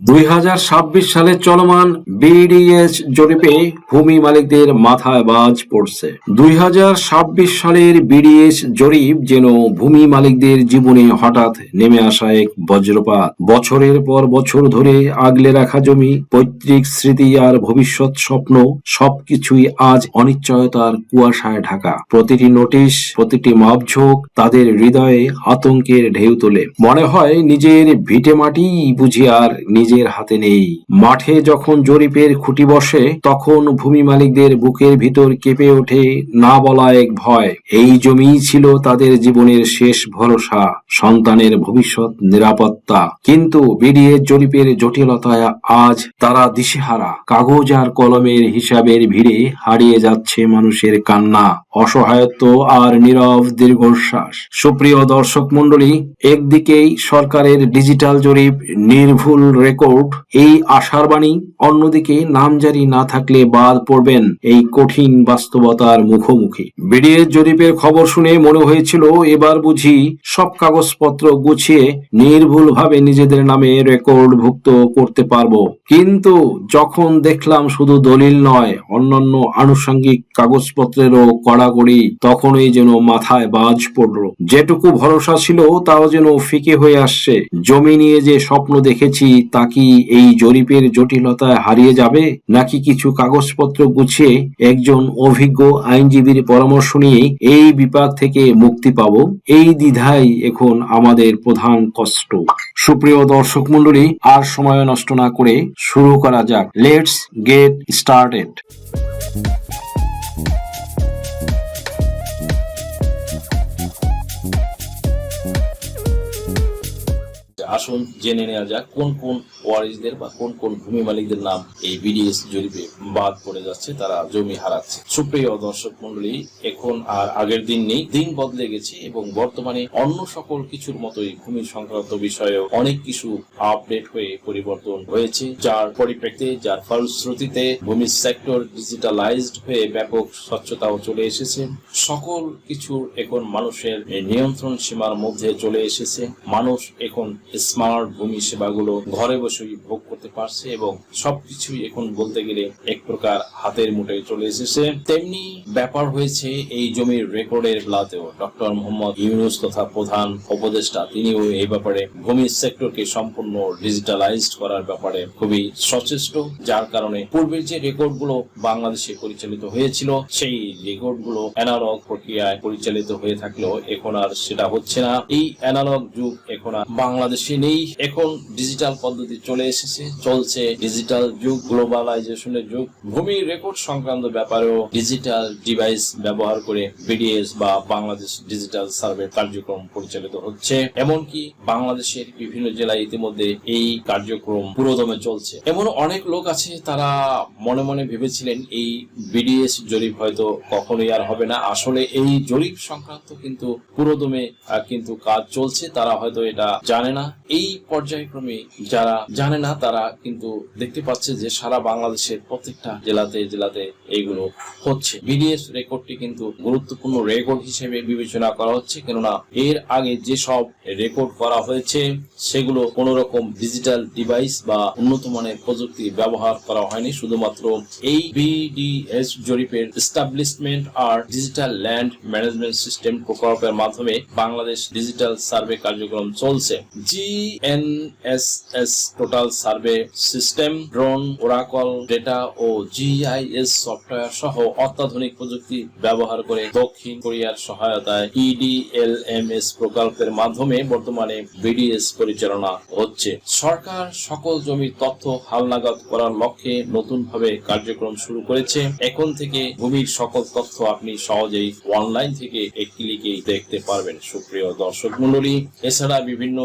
দুই সালে চলমান বিডিএস জরিপে ভূমি মালিকদের মাথায় বাজ পড়ছে। দুই সালের বিডিএস জরিপ যেন ভূমি মালিকদের জীবনে হঠাৎ নেমে আসা এক বজ্রপাত। বছরের পর বছর ধরে আগলে রাখা জমি, পৈতৃক স্মৃতি আর ভবিষ্যৎ স্বপ্ন সবকিছুই আজ অনিশ্চয়তার কুয়াশায় ঢাকা। প্রতিটি নোটিশ, প্রতিটি মাপঝোঁক তাদের হৃদয়ে আতঙ্কের ঢেউ তোলে। মনে হয় নিজের ভিটে মাটি বুঝি আর নিজের হাতে নেই। মাঠে যখন জরিপের খুঁটি বসে, তখন ভূমি মালিকদের বুকের ভিতর কেঁপে ওঠে না বলা এক ভয়। এই জমিই ছিল তাদের জীবনের শেষ ভরসা, সন্তানের ভবিষ্যৎ নিরাপত্তা। কিন্তু বিডিএ জরিপের জটিলতায় আজ তারা দিশেহারা। কাগজ আর কলমের হিসাবের ভিড়ে হারিয়ে যাচ্ছে মানুষের কান্না। অসহায়ত্ব আর নীরব দীর্ঘশ্বাস। সুপ্রিয় দর্শক মন্ডলী একদিকেই সরকারের ডিজিটাল জরিপ নির্ভুল রেকর্ড, এই আশার বাণী, অন্যদিকে নামজারি না থাকলে বাদ পড়বেন এই কঠিন বাস্তবতার মুখোমুখি। বিডিএস জরিপের খবর শুনে মনে হয়েছিল, এবার বুঝি সব কাগজপত্র গুছিয়ে নির্ভুলভাবে নিজেদের নামে রেকর্ডভুক্ত করতে পারব। কিন্তু যখন দেখলাম শুধু দলিল নয়, অন্যান্য আনুষঙ্গিক কাগজপত্রেরও কড়াকড়ি তখনই যেন মাথায় বাজ পড়ল। যেটুকু ভরসা ছিল, তাও যেন ফিকে হয়ে আসছে। জমি নিয়ে যে স্বপ্ন দেখেছি, তা কি এই জরিপের জটিলতায় হারিয়ে যাবে? নাকি কিছু কাগজপত্র গুছিয়ে একজন অভিজ্ঞ আইনজীবীর পরামর্শ নিয়ে এই বিপাক থেকে মুক্তি পাব? এই দ্বিধাই এখন আমাদের প্রধান কষ্ট। সুপ্রিয় দর্শক মন্ডলী আর সময় নষ্ট না করে শুরু করা যাক। লেটস গেট স্টার্টেড আসুন, জেনে নেওয়া যাক কোন কোন ওয়ারিসদের বা কোন কোন ভূমি মালিকদের নাম এই বিডিএস জরিপে বাদ পড়ে যাচ্ছে, তারা জমি হারাচ্ছে। সুপ্রিয় দর্শক মন্ডলী এখন আর আগের দিন নেই, দিন বদলে গেছে এবং বর্তমানে অন্য সকল কিছুর মতোই ভূমি সংক্রান্ত বিষয়েও অনেক কিছু আপডেট হয়ে পরিবর্তন হয়েছে। যার পরিপ্রেক্ষিতে, যার ফলশ্রুতিতে ভূমি সেক্টর ডিজিটালাইজড হয়ে ব্যাপক স্বচ্ছতাও চলে এসেছে। সকল কিছুর এখন মানুষের নিয়ন্ত্রণ সীমার মধ্যে চলে এসেছে। মানুষ এখন স্মার্ট ভূমি সেবাগুলো ঘরে বসেই ভোগ করতে পারছে এবং সবকিছুই এখন বলতে গেলে এক প্রকার হাতের মুঠোয় চলে এসেছে। তেমনি ব্যাপার হয়েছে এই জমির রেকর্ডের বেলাতেও ডক্টর মোহাম্মদ ইউনুস তথা প্রধান উপদেষ্টা তিনিও এই ব্যাপারে ভূমি সেক্টরকে সম্পূর্ণ ডিজিটালাইজড করার ব্যাপারে খুবই সচেষ্ট, যার কারণে পূর্বের যে রেকর্ডগুলো বাংলাদেশে পরিচালিত হয়েছিল, সেই রেকর্ডগুলো অ্যানালগ প্রক্রিয়ায় পরিচালিত হয়ে থাকলেও এখন আর সেটা হচ্ছে না। এই অ্যানালগ যুগ এখন আর বাংলাদেশে নেই। এখন ডিজিটাল পদ্ধতি চলে এসেছে, চলছে ডিজিটাল যুগ গ্লোবালাইজেশনের যুগ। ভূমি রেকর্ড সংক্রান্ত ব্যাপারেও ডিজিটাল ডিভাইস ব্যবহার করে বিডিএস বা বাংলাদেশ ডিজিটাল সার্ভে কার্যক্রম পরিচালিত হচ্ছে। এমনকি বাংলাদেশের বিভিন্ন জেলায় ইতিমধ্যে এই কার্যক্রম পুরোদমে চলছে। এমন অনেক লোক আছে, তারা মনে মনে ভেবেছিলেন এই বিডিএস জরিপ হয়তো কখনোই আর হবে না। আসলে এই জরিপ সংক্রান্ত কিন্তু পুরোদমে কিন্তু কাজ চলছে। তারা হয়তো এটা জানে না। এই পর্যায়ক্রমে যারা জানে না, তারা কিন্তু দেখতে পাচ্ছে যে সারা বাংলাদেশের প্রত্যেকটা জেলাতে জেলাতে এইগুলো হচ্ছে। বিডিএস রেকর্ডটি কিন্তু গুরুত্বপূর্ণ রেকর্ড হিসেবে বিবেচনা করা হচ্ছে, কেননা এর আগে যে সব রেকর্ড করা হয়েছে, সেগুলো কোন রকম ডিজিটাল ডিভাইস বা উন্নত মানের প্রযুক্তি ব্যবহার করা হয়নি। শুধুমাত্র এই বিডিএস জরিপের এস্টাবলিশমেন্ট আর ডিজিটাল ল্যান্ড ম্যানেজমেন্ট সিস্টেম প্রকল্পের মাধ্যমে বাংলাদেশ ডিজিটাল সার্ভে কার্যক্রম চলছে। GNSS total survey system drone Oracle data ও জিআইএস সফটওয়্যার সহ অত্যাধুনিক প্রযুক্তি ব্যবহার করে দক্ষিণ কোরিয়ার সহায়তায় E ইডিএলএমএস প্রকল্পের মাধ্যমে বর্তমানে বিডিএস পরিচালনা হচ্ছে। সরকার সকল জমির তথ্য হালনাগাদ করার লক্ষ্যে নতুনভাবে কার্যক্রম শুরু করেছে। এখন থেকে ভূমির সকল তথ্য আপনি সহজেই অনলাইন থেকে এক ক্লিকেই দেখতে পারবেন। সুপ্রিয় দর্শক মন্ডলী এছাড়া বিভিন্ন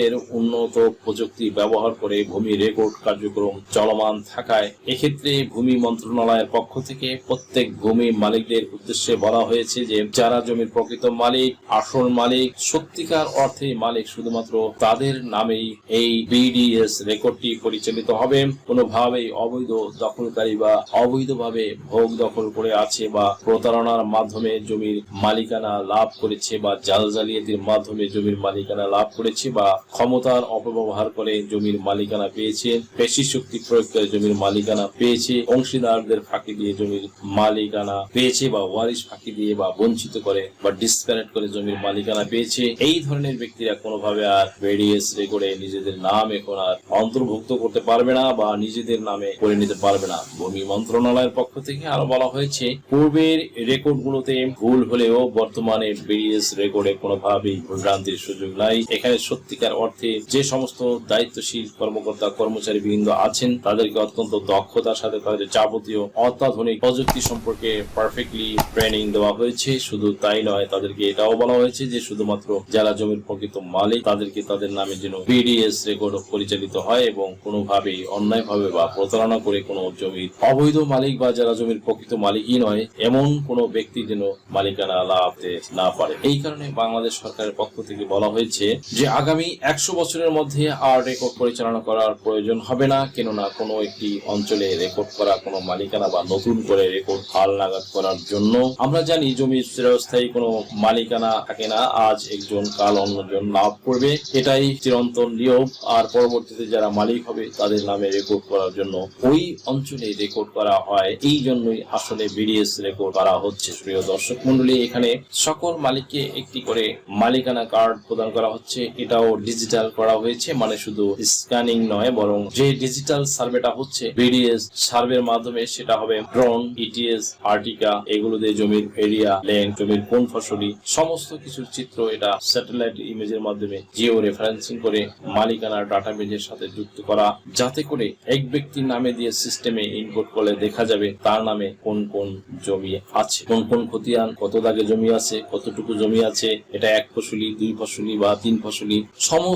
দেশের উন্নত প্রযুক্তি ব্যবহার করে ভূমি রেকর্ড কার্যক্রম চলমান থাকায় এক্ষেত্রে ভূমি মন্ত্রণালয়ের পক্ষ থেকে প্রত্যেক ভূমি মালিকদের উদ্দেশ্যে বলা হয়েছে যে যারা জমির প্রকৃত মালিক, আসল মালিক, সত্যিকার অর্থে মালিক শুধুমাত্র তাদের নামেই এই বিডিএস রেকর্ডটি পরিচালিত হবে। কোনোভাবেই অবৈধ দখলকারী বা অবৈধভাবে ভোগ দখল করে আছে বা প্রতারণার মাধ্যমে জমির মালিকানা লাভ করেছে বা জাল জালিয়াতির মাধ্যমে জমির মালিকানা লাভ করেছে বা ক্ষমতার অপব্যবহার করে জমির মালিকানা পেয়েছে, পেশি শক্তি প্রয়োগ করে জমির মালিকানা পেয়েছে, অংশীদারদের ফাঁকি দিয়ে জমির মালিকানা পেয়েছে বা ওয়ারিশ ফাঁকি দিয়ে বা বঞ্চিত করে বা ডিসকানেক্ট করে জমির মালিকানা পেয়েছে। এই ধরনের ব্যক্তিরা কোনোভাবে আর বিডিএস রেকর্ডে নিজেদের নাম এখন আর অন্তর্ভুক্ত করতে পারবে না বা নিজেদের নামে করে নিতে পারবে না। ভূমি মন্ত্রণালয়ের পক্ষ থেকে আরও বলা হয়েছে, পূর্বের রেকর্ডগুলোতে ভুল হলেও বর্তমানে বিডিএস রেকর্ডে কোনোভাবেই ভুলভ্রান্তির সুযোগ নাই। এখানে সত্যিকার অর্থে যে সমস্ত দায়িত্বশীল কর্মকর্তা, কর্মচারী বৃন্দ আছেন, তাদেরকে অত্যন্ত দক্ষতার সাথে তাদের যাবতীয় অত্যাধুনিক প্রযুক্তি সম্পর্কে পারফেক্টলি ট্রেনিং দেওয়া হয়েছে। শুধু তাই নয়, তাদেরকে এটাও বলা হয়েছে যে শুধুমাত্র যারা জমির প্রকৃত মালিক, তাদেরকে তাদের নামে যেন বিডিএস রেকর্ড পরিচালিত হয় এবং কোনোভাবেই অন্যায়ভাবে বা প্রতারণা করে কোনো জমির অবৈধ মালিক বা যারা জমির প্রকৃত মালিকই নয়, এমন কোনো ব্যক্তি যেন মালিকানা লাভতে না পারে। এই কারণে বাংলাদেশ সরকারের পক্ষ থেকে বলা হয়েছে যে আগামী একশো বছরের মধ্যে আর রেকর্ড পরিচালনা করার প্রয়োজন হবে না, কেননা কোনো একটি অঞ্চলে রেকর্ড করা, কোনো মালিকানা বা নতুন করে রেকর্ড হাল নাগাদ করার জন্য আমরা জানি জমির চিরস্থায়ী, কোনো মালিকানা থাকে না। আজ একজন কাল অন্যজন লাভ করবে, এটাই চিরন্তন নিয়ম। আর পরবর্তীতে যারা মালিক হবে, তাদের নামে রেকর্ড করার জন্য ওই অঞ্চলে রেকর্ড করা হয়। এই জন্যই আসলে বিডিএস রেকর্ড করা হচ্ছে। প্রিয় দর্শক মন্ডলী, এখানে সকল মালিককে একটি করে মালিকানা কার্ড প্রদান করা হচ্ছে। এটাও ডিজিটাল করা হয়েছে মানে শুধু স্ক্যানিং নয়, বরং যে ডিজিটাল সার্ভেটা হচ্ছে বিডিএস সার্ভের মাধ্যমে সেটা হবে ড্রোন ইটিএস আর্টিকা এগুলো দিয়ে জমির এরিয়া লেন জমির কোন ফসলি, সমস্ত কিছুর চিত্র এটা স্যাটেলাইট ইমেজের মাধ্যমে জিও রেফারেন্সিং করে মালিকানার ডাটাবেজের সাথে যুক্ত করা, যাতে করে এক ব্যক্তির নামে দিয়ে সিস্টেমে ইনপুট করলে দেখা যাবে তার নামে কোন কোন জমি আছে, কোন কোন খতিয়ান, কত দাগে জমি আছে, কতটুকু জমি আছে, এটা এক ফসলি, দুই ফসলি বা তিন ফসলি, সমস্ত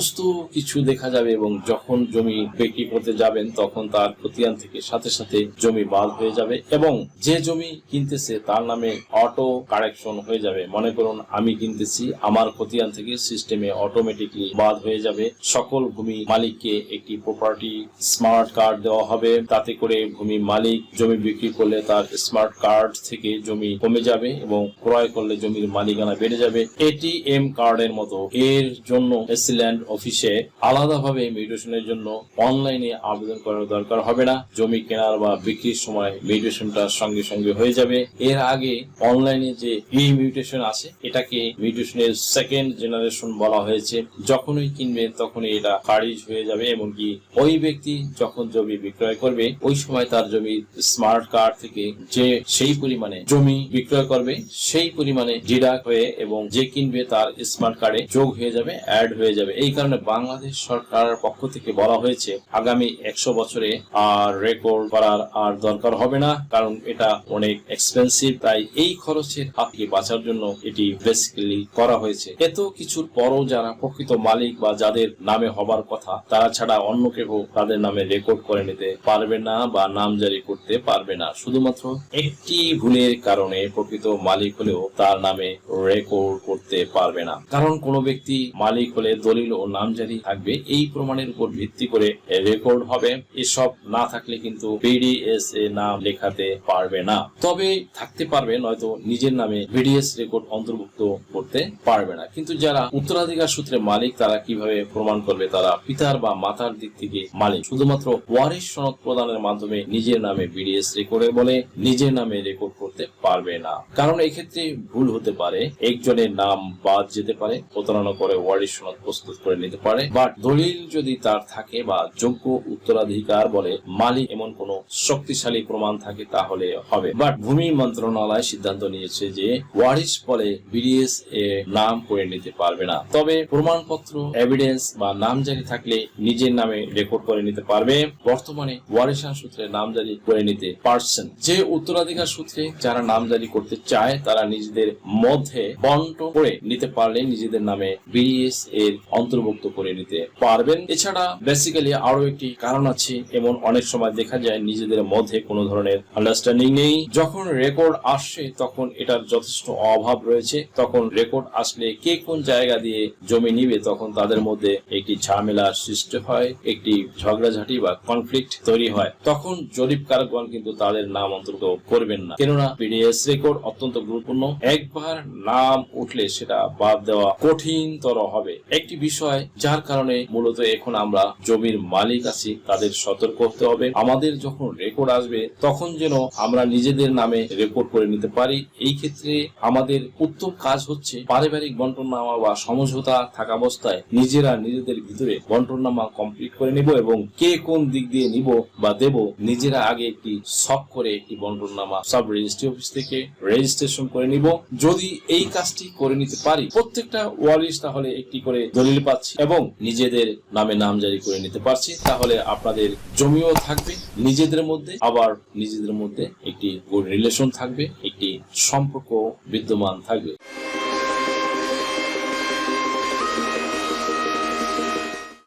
কিছু দেখা যাবে এবং যখন জমি বিক্রি করতে যাবেন, তখন তার খতিয়ান থেকে সাথে সাথে জমি বাদ হয়ে যাবে এবং যে জমি কিনতেছে তার নামে অটো কারেকশন হয়ে যাবে। মনে করুন, আমি কিনতেছি, আমার খতিয়ান থেকে সিস্টেমে অটোমেটিকলি বাদ হয়ে যাবে। সকল ভূমি মালিককে একটি প্রপার্টি স্মার্ট কার্ড দেওয়া হবে। তাতে করে ভূমি মালিক জমি বিক্রি করলে তার স্মার্ট কার্ড থেকে জমি কমে যাবে এবং ক্রয় করলে জমির মালিকানা বেড়ে যাবে। এটিএম কার্ডের মতো। এর জন্য এসিল্যান্ড অফিসে আলাদাভাবে মিউটেশনের জন্য অনলাইনে আবেদন করার দরকার হবে না। জমি কেনার বা বিক্রির সময় মিউটেশনটা সঙ্গে সঙ্গে হয়ে যাবে। এর আগে অনলাইনে যে ই মিউটেশন আছে, এটাকে মিউটেশনের সেকেন্ড জেনারেশন বলা হয়েছে। যখনই কিনবেন তখনই এটা খারিজ হয়ে যাবে, এমনকি ওই ব্যক্তি যখন জমি বিক্রয় করবে, ওই সময় তার জমির স্মার্ট কার্ড থেকে যে সেই পরিমাণে জমি বিক্রয় করবে, সেই পরিমাণে ডিডাক্ট হয়ে এবং যে কিনবে তার স্মার্ট কার্ডে যোগ হয়ে যাবে অ্যাড হয়ে যাবে। এই কারণে বাংলাদেশ সরকারের পক্ষ থেকে বলা হয়েছে, আগামী একশো বছরে আর রেকর্ড করার আর দরকার হবে না, কারণ এটা অনেক এক্সপেন্সিভ তাই এই খরচের হাত থেকে বাঁচার জন্য এটি বেসিক্যালি করা হয়েছে। এত কিছুর পরও যারা প্রকৃত মালিক বা যাদের নামে হবার কথা, তারা ছাড়া অন্য কেউ তাদের নামে রেকর্ড করে নিতে পারবে না বা নাম জারি করতে পারবে না। শুধুমাত্র একটি ভুলের কারণে প্রকৃত মালিক হলেও তার নামে রেকর্ড করতে পারবে না। কারণ কোনো ব্যক্তি মালিক হলে দলিল ও নামজারি থাকবে। এই প্রমাণের উপর ভিত্তি করে রেকর্ড হবে। এসব না থাকলে কিন্তু বিডিএস এ নাম লেখাতে পারবে না। তবে থাকতে পারবে, নয়তো নিজের নামে বিডিএস রেকর্ড অন্তর্ভুক্ত করতে পারবে না। কিন্তু যারা উত্তরাধিকার সূত্রে মালিক, তারা কীভাবে প্রমাণ করবে? তারা পিতার বা মাতার দিক থেকে মালিক। শুধুমাত্র ওয়ারিশ সনদ প্রদানের মাধ্যমে নিজের নামে বিডিএস রেকর্ডে বলে নিজের নামে রেকর্ড করতে পারবে না। কারণ এক্ষেত্রে ভুল হতে পারে। একজনের নাম বাদ যেতে পারে। প্রতারণা করে ওয়ারিশ সনদ প্রস্তুত করে নিতে পারে। বা দলিল যদি তার থাকে বা যোগ্য উত্তরাধিকার বলে মালিক এমন কোন শক্তিশালী প্রমাণ থাকে, তাহলে হবে। বাট ভূমি মন্ত্রণালয় সিদ্ধান্ত নিয়েছে যে ওয়ারিশ বলে বিডিএস এ নাম করে নিতে পারবে না। তবে প্রমাণপত্র এভিডেন্স বা নাম নামজারি থাকলে নিজের নামে রেকর্ড করে নিতে পারবে। বর্তমানে ওয়ারিশান সূত্রে নাম নামজারি করে নিতে পারছেন। যে উত্তরাধিকার সূত্রে যারা নাম নামজারি করতে চায়, তারা নিজেদের মধ্যে বন্টন করে নিতে পারলে নিজেদের নামে বিডিএস এর অন্তর্ভুক্ত করে নিতে পারবেন। এছাড়া বেসিক্যালি আরও একটি কারণ আছে, এমন অনেক সময় দেখা যায় নিজেদের মধ্যে কোনো ধরনের আন্ডারস্ট্যান্ডিং নেই। যখন রেকর্ড প্রকাশ্যে তখন এটার যথেষ্ট অভাব রয়েছে। তখন রেকর্ড আসলে কে কোন জায়গা দিয়ে জমি নিবে, তখন তাদের মধ্যে একটি ঝামেলা সৃষ্টি হয়, একটি ঝগড়াঝাটি বা কনফ্লিক্ট তৈরি হয়। তখন জরিপ জরিপকারগণ কিন্তু তাদের নাম অন্তর্ভুক্ত করবেন না। কেননা পিডিএস রেকর্ড অত্যন্ত গুরুত্বপূর্ণ। একবার নাম উঠলে সেটা বাদ দেওয়া কঠিনতর হবে। একটি বিষয় যার কারণে মূলত এখন আমরা জমির মালিক আছি, তাদের সতর্ক হতে হবে। আমাদের যখন রেকর্ড আসবে, তখন যেন আমরা নিজেদের নামে রেকর্ড করে নিতে পারি। এই ক্ষেত্রে আমাদের উত্তম কাজ হচ্ছে পারিবারিক বন্টননামা বা সমঝোতা থাকা অবস্থায় নিজেরা নিজেদের ভিতরে বন্টননামা কমপ্লিট করে নিব এবং কে কোন দিক দিয়ে নিব বা দেব, নিজেরা আগে একটি সব করে একটি বন্টননামা সাব রেজিস্ট্রি অফিস থেকে রেজিস্ট্রেশন করে নিব। যদি এই কাজটি করে নিতে পারি, প্রত্যেকটা ওয়ারিশ তাহলে একটি করে দলিল পাচ্ছি এবং নিজেদের নামে নাম জারি করে নিতে পারছি, তাহলে আপনাদের জমিও থাকবে নিজেদের মধ্যে, আবার নিজেদের মধ্যে একটি গুড রিলেশন থাকবে, একটি সম্পর্ক বিদ্যমান থাকবে।